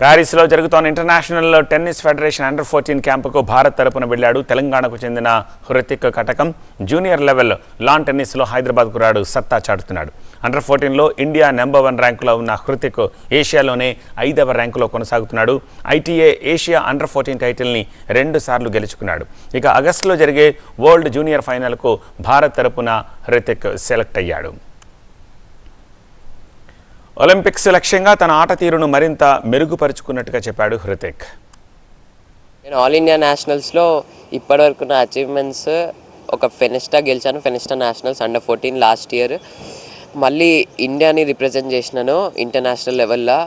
ప్యారిస్లో జరుగుతున్న international tennis federation under fourteen క్యాంపుకు Bharat తరపున వెళ్ళాడు తెలంగాణకు చెందిన Hrithik Katakam. Junior level lawn టెన్నిస్లో Hyderabad కురాడు సత్తా చాటుతున్నాడు. అండర్ ఫోర్టీన్లో ఇండియా నెంబర్ వన్ ర్యాంకులో ఉన్న హృతిక్ ఏషియాలోనే ఐదవ ర్యాంకులో కొనసాగుతున్నాడు. ఐటీఏ ఏషియా అండర్ ఫోర్టీన్ టైటిల్ని రెండు సార్లు గెలుచుకున్నాడు. ఇక ఆగస్టులో జరిగే వరల్డ్ జూనియర్ ఫైనల్కు భారత్ తరపున హృతిక్ సెలెక్ట్ అయ్యాడు. ఒలింపిక్స్ లక్ష్యంగా తన ఆట తీరును మరింత మెరుగుపరుచుకున్నట్టుగా చెప్పాడు హృతిక్. నేను ఆల్ ఇండియా నేషనల్స్లో ఇప్పటివరకు నా అచీవ్మెంట్స్ ఒక ఫెనిస్టా గెలిచాను. Fenesta nationals under fourteen last year మళ్ళీ ఇండియాని రిప్రజెంట్ చేసినాను ఇంటర్నేషనల్ లెవెల్లో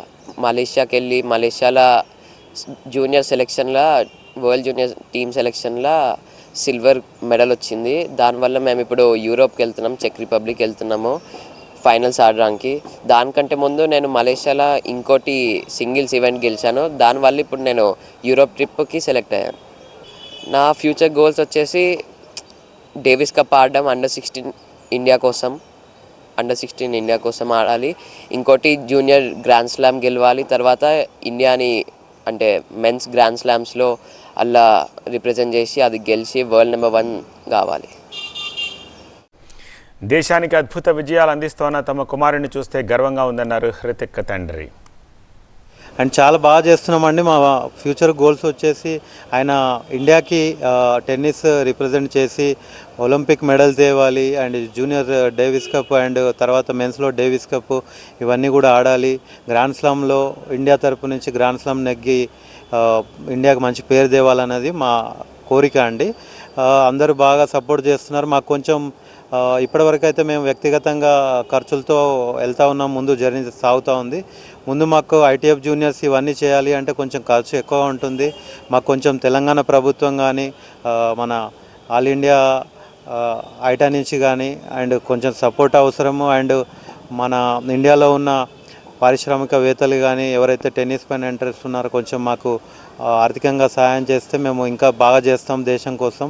మలేషియాకి వెళ్ళి మలేషియాలో జూనియర్ సెలెక్షన్లో వరల్డ్ జూనియర్ టీమ్ సెలెక్షన్లో సిల్వర్ మెడల్ వచ్చింది. దానివల్ల మేము ఇప్పుడు యూరోప్కి వెళ్తున్నాం చెక్ రిపబ్లిక్ వెళ్తున్నాము. ఫైనల్స్ ఆడడానికి. దానికంటే ముందు నేను మలేషియాలో ఇంకోటి సింగిల్స్ ఈవెంట్ గెలిచాను. దానివల్ల ఇప్పుడు నేను యూరోప్ ట్రిప్కి సెలెక్ట్ అయ్యాను. నా ఫ్యూచర్ గోల్స్ వచ్చేసి డేవిస్ కప్ ఆడడం అండర్ సిక్స్టీన్ ఇండియా కోసం అండర్ సిక్స్టీన్ ఇండియా కోసం ఆడాలి. ఇంకోటి జూనియర్ గ్రాండ్ స్లామ్ గెలవాలి. తర్వాత ఇండియాని అంటే మెన్స్ గ్రాండ్ స్లామ్స్లో అలా రిప్రజెంట్ చేసి అది గెలిచి వరల్డ్ నెంబర్ వన్ కావాలి. దేశానికి అద్భుత విజయాలు అందిస్తోన్న తమ కుమారుని చూస్తే గర్వంగా ఉందన్నారు హృతిక్ తండ్రి. అండ్ చాలా బాగా చేస్తున్నామండి. మా ఫ్యూచర్ గోల్స్ వచ్చేసి ఆయన ఇండియాకి టెన్నిస్ రిప్రజెంట్ చేసి ఒలింపిక్ మెడల్ తేవాలి and junior Davis Cup and తర్వాత మెన్స్లో డేవిస్ కప్ ఇవన్నీ కూడా ఆడాలి. గ్రాండ్ స్లామ్లో ఇండియా తరపు నుంచి గ్రాండ్ స్లామ్ నెగ్గి ఇండియాకి మంచి పేరు తేవాలన్నది మా కోరిక అండి. అందరూ బాగా సపోర్ట్ చేస్తున్నారు. మాకు కొంచెం ఇప్పటివరకు అయితే మేము వ్యక్తిగతంగా ఖర్చులతో వెళ్తా ఉన్నాం ముందు జర్నీ సాగుతూ ఉంది. ముందు మాకు ఐటీఎఫ్ జూనియర్స్ ఇవన్నీ చేయాలి అంటే కొంచెం ఖర్చు ఎక్కువ ఉంటుంది. మాకు కొంచెం తెలంగాణ ప్రభుత్వం కానీ మన ఆల్ ఇండియా ఐటా నుంచి కానీ అండ్ కొంచెం సపోర్ట్ అవసరము. అండ్ మన ఇండియాలో ఉన్న పారిశ్రామికవేత్తలు కానీ ఎవరైతే టెన్నిస్ పైన ఇంట్రెస్ట్ ఉన్నారో కొంచెం మాకు ఆర్థికంగా సహాయం చేస్తే మేము ఇంకా బాగా చేస్తాం దేశం కోసం.